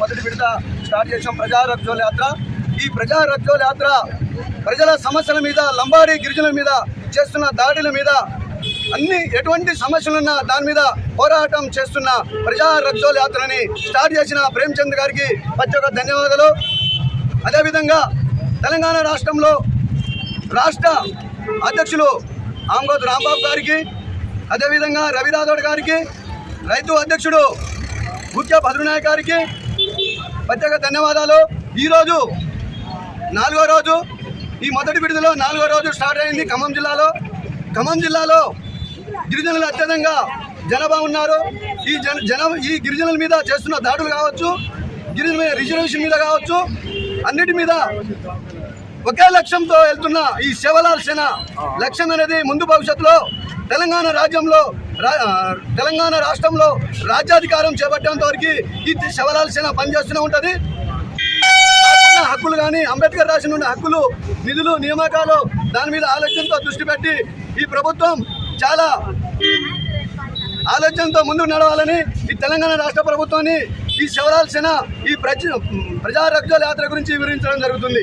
మొదటి విడత స్టార్ట్ చేసాం ప్రజా రక్షోల యాత్ర. ఈ ప్రజా యాత్ర ప్రజల సమస్యల మీద లంబాడీ గిరిజనుల మీద చేస్తున్న దాడుల మీద అన్ని ఎటువంటి సమస్యలున్నా దాని మీద పోరాటం చేస్తున్న ప్రజా రక్షోల యాత్రని స్టార్ట్ చేసిన ప్రేమ్చంద్ గారికి ప్రత్యేక ధన్యవాదాలు. అదేవిధంగా తెలంగాణ రాష్ట్రంలో రాష్ట్ర అధ్యక్షులు ఆంగోత్ రాంబాబు గారికి అదేవిధంగా రవి రాథోడ్ గారికి రైతు అధ్యక్షుడు ముఖ్య భద్రనాయక్ గారికి ప్రత్యేక ధన్యవాదాలు. ఈరోజు నాలుగో రోజు ఈ మొదటి విడుదలలో నాలుగో రోజు స్టార్ట్ అయింది ఖమ్మం జిల్లాలో. ఖమ్మం జిల్లాలో గిరిజనులు అత్యధికంగా జనాభా ఉన్నారు. ఈ జన జన ఈ గిరిజనుల మీద చేస్తున్న దాడులు కావచ్చు గిరిజన మీద రిజర్వేషన్ మీద కావచ్చు అన్నిటి మీద ఒకే లక్ష్యంతో వెళ్తున్న ఈ శివలాల్ సేన లక్ష్యం అనేది ముందు భవిష్యత్తులో తెలంగాణ రాజ్యంలో తెలంగాణ రాష్ట్రంలో రాజ్యాధికారం చేపట్టేంత వరకు ఈ శివలాల్ సేన పనిచేస్తూనే ఉంటుంది. హక్కులు కానీ అంబేద్కర్ రాసిన ఉన్న హక్కులు నిధులు నియామకాలు దాని మీద ఆలోచనతో దృష్టి పెట్టి ఈ ప్రభుత్వం చాలా ఆలోచనతో ముందుకు నడవాలని ఈ తెలంగాణ రాష్ట్ర ప్రభుత్వాన్ని ఈ శివరాల్ సేన ఈ ప్రజ ప్రజా యాత్ర గురించి వివరించడం జరుగుతుంది.